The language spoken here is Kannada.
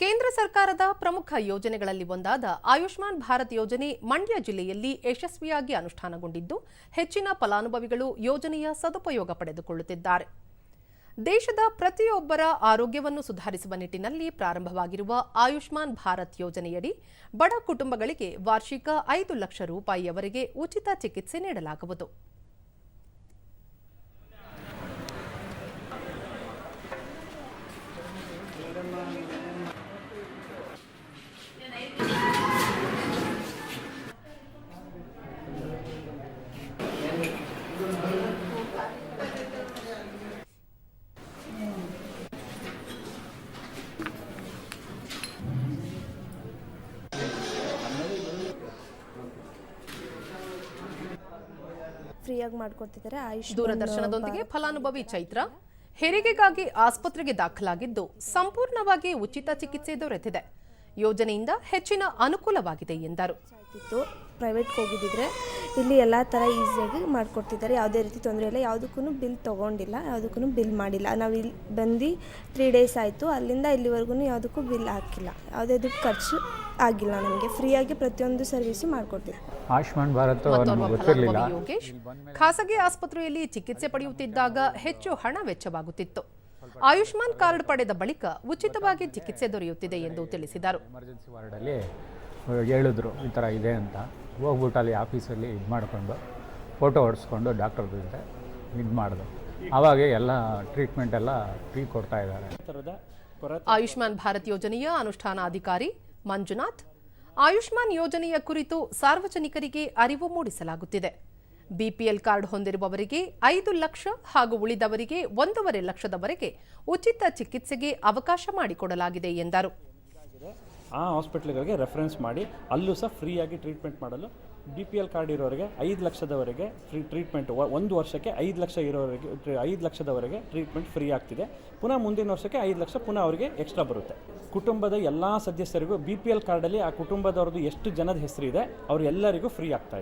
ಕೇಂದ್ರ ಸರ್ಕಾರದ ಪ್ರಮುಖ ಯೋಜನೆಗಳಲ್ಲಿ ಒಂದಾದ ಆಯುಷ್ಮಾನ್ ಭಾರತ್ ಯೋಜನೆ ಮಂಡ್ಯ ಜಿಲ್ಲೆಯಲ್ಲಿ ಯಶಸ್ವಿಯಾಗಿ ಅನುಷ್ಠಾನಗೊಂಡಿದ್ದು, ಹೆಚ್ಚಿನ ಫಲಾನುಭವಿಗಳು ಯೋಜನೆಯ ಸದುಪಯೋಗ ಪಡೆದುಕೊಳ್ಳುತ್ತಿದ್ದಾರೆ. ದೇಶದ ಪ್ರತಿಯೊಬ್ಬರ ಆರೋಗ್ಯವನ್ನು ಸುಧಾರಿಸುವ ನಿಟ್ಟಿನಲ್ಲಿ ಪ್ರಾರಂಭವಾಗಿರುವ ಆಯುಷ್ಮಾನ್ ಭಾರತ್ ಯೋಜನೆಯಡಿ ಬಡ ಕುಟುಂಬಗಳಿಗೆ ವಾರ್ಷಿಕ ಐದು ಲಕ್ಷ ರೂಪಾಯಿಯವರೆಗೆ ಉಚಿತ ಚಿಕಿತ್ಸೆ ನೀಡಲಾಗುವುದು. ಫ್ರೀಯಾಗಿ ಮಾಡ್ಕೊಡ್ತಿದ್ದಾರೆ ಆಯುಷ್ ದೂರದರ್ಶನದೊಂದಿಗೆ ಫಲಾನುಭವಿ ಚೈತ್ರ ಹೆರಿಗೆಗಾಗಿ ಆಸ್ಪತ್ರೆಗೆ ದಾಖಲಾಗಿದ್ದು ಸಂಪೂರ್ಣವಾಗಿ ಉಚಿತ ಚಿಕಿತ್ಸೆ ದೊರೆತಿದೆ. ಯೋಜನೆಯಿಂದ ಹೆಚ್ಚಿನ ಅನುಕೂಲವಾಗಿದೆ ಎಂದರು. ಪ್ರೈವೇಟ್ ಪ್ರೈವೇಟ್ಗೆ ಹೋಗಿದ್ದಿದ್ರೆ ಇಲ್ಲಿ ಎಲ್ಲ ಥರ ಈಸಿಯಾಗಿ ಮಾಡಿಕೊಡ್ತಿದ್ದಾರೆ. ಯಾವುದೇ ರೀತಿ ತೊಂದರೆ ಇಲ್ಲ. ಯಾವುದಕ್ಕೂ ಬಿಲ್ ತೊಗೊಂಡಿಲ್ಲ. ಯಾವುದಕ್ಕೂ ಬಿಲ್ ಮಾಡಿಲ್ಲ. ನಾವು ಇಲ್ಲಿ ಬಂದು ತ್ರೀ ಡೇಸ್ ಆಯಿತು. ಅಲ್ಲಿಂದ ಇಲ್ಲಿವರೆಗೂ ಯಾವುದಕ್ಕೂ ಬಿಲ್ ಹಾಕಿಲ್ಲ. ಯಾವುದೇ ದುಡ್ಡು ಖರ್ಚು ಆಗಿಲ್ಲ ನಮಗೆ. ಫ್ರೀಯಾಗಿ ಪ್ರತಿಯೊಂದು ಸರ್ವಿಸು ಮಾಡಿಕೊಡ್ತೀವಿ. ಆಯುಷ್ಮಾನ್ ಭಾರತ್ ಗೊತ್ತಿರಲಿಲ್ಲ. ಯೋಗೇಶ್ ಖಾಸಗಿ ಆಸ್ಪತ್ರೆಯಲ್ಲಿ ಚಿಕಿತ್ಸೆ ಪಡೆಯುತ್ತಿದ್ದಾಗ ಹೆಚ್ಚು ಹಣ ವೆಚ್ಚವಾಗುತ್ತಿತ್ತು. ಆಯುಷ್ಮಾನ್ ಕಾರ್ಡ್ ಪಡೆದ ಬಳಿಕ ಉಚಿತವಾಗಿ ಚಿಕಿತ್ಸೆ ದೊರೆಯುತ್ತಿದೆ ಎಂದು ತಿಳಿಸಿದರು. ಎಮರ್ಜೆನ್ಸಿ ವಾರ್ಡಲ್ಲಿ ಹೇಳಿದ್ರು ಈ ಥರ ಇದೆ ಅಂತ. ಹೋಗ್ಬಿಟ್ಟು ಅಲ್ಲಿ ಆಫೀಸಲ್ಲಿ ಇದು ಮಾಡಿಕೊಂಡು ಫೋಟೋ ಹೊಡೆಸ್ಕೊಂಡು ಡಾಕ್ಟರ್ ಜೊತೆ ಇದು ಮಾಡಿದೆ. ಆವಾಗ ಎಲ್ಲ ಟ್ರೀಟ್ಮೆಂಟ್ ಎಲ್ಲ ಫ್ರೀ ಕೊಡ್ತಾ ಇದ್ದಾರೆ. ಆಯುಷ್ಮಾನ್ ಭಾರತ್ ಯೋಜನೆಯ ಅನುಷ್ಠಾನ ಅಧಿಕಾರಿ ಮಂಜುನಾಥ್, ಆಯುಷ್ಮಾನ್ ಯೋಜನೆಯ ಕುರಿತು ಸಾರ್ವಜನಿಕರಿಗೆ ಅರಿವು ಮೂಡಿಸಲಾಗುತ್ತಿದೆ. ಬಿಪಿಎಲ್ ಕಾರ್ಡ್ ಹೊಂದಿರುವವರಿಗೆ ಐದು ಲಕ್ಷ ಹಾಗೂ ಉಳಿದವರಿಗೆ ಒಂದೂವರೆ ಲಕ್ಷದವರೆಗೆ ಉಚಿತ ಚಿಕಿತ್ಸೆಗೆ ಅವಕಾಶ ಮಾಡಿಕೊಡಲಾಗಿದೆ ಎಂದರು. ಆ ಹಾಸ್ಪಿಟ್ಲ್ಗಳಿಗೆ ರೆಫರೆನ್ಸ್ ಮಾಡಿ, ಅಲ್ಲೂ ಸಹ ಫ್ರೀಯಾಗಿ ಟ್ರೀಟ್ಮೆಂಟ್ ಮಾಡಲು ಬಿ ಪಿ ಎಲ್ ಕಾರ್ಡ್ ಇರೋರಿಗೆ ಐದು ಲಕ್ಷದವರೆಗೆ ಫ್ರೀ ಟ್ರೀಟ್ಮೆಂಟ್ ಒಂದು ವರ್ಷಕ್ಕೆ ಐದು ಲಕ್ಷ ಇರೋರಿಗೆ ಐದು ಲಕ್ಷದವರೆಗೆ ಟ್ರೀಟ್ಮೆಂಟ್ ಫ್ರೀ ಆಗ್ತಿದೆ. ಪುನಃ ಮುಂದಿನ ವರ್ಷಕ್ಕೆ ಐದು ಲಕ್ಷ ಪುನಃ ಅವರಿಗೆ ಎಕ್ಸ್ಟ್ರಾ ಬರುತ್ತೆ. ಕುಟುಂಬದ ಎಲ್ಲ ಸದಸ್ಯರಿಗೂ ಬಿ ಪಿ ಎಲ್ ಕಾರ್ಡಲ್ಲಿ ಆ ಕುಟುಂಬದವ್ರದ್ದು ಎಷ್ಟು ಜನದ ಹೆಸರಿದೆ, ಅವ್ರು ಎಲ್ಲರಿಗೂ ಫ್ರೀ ಆಗ್ತಾ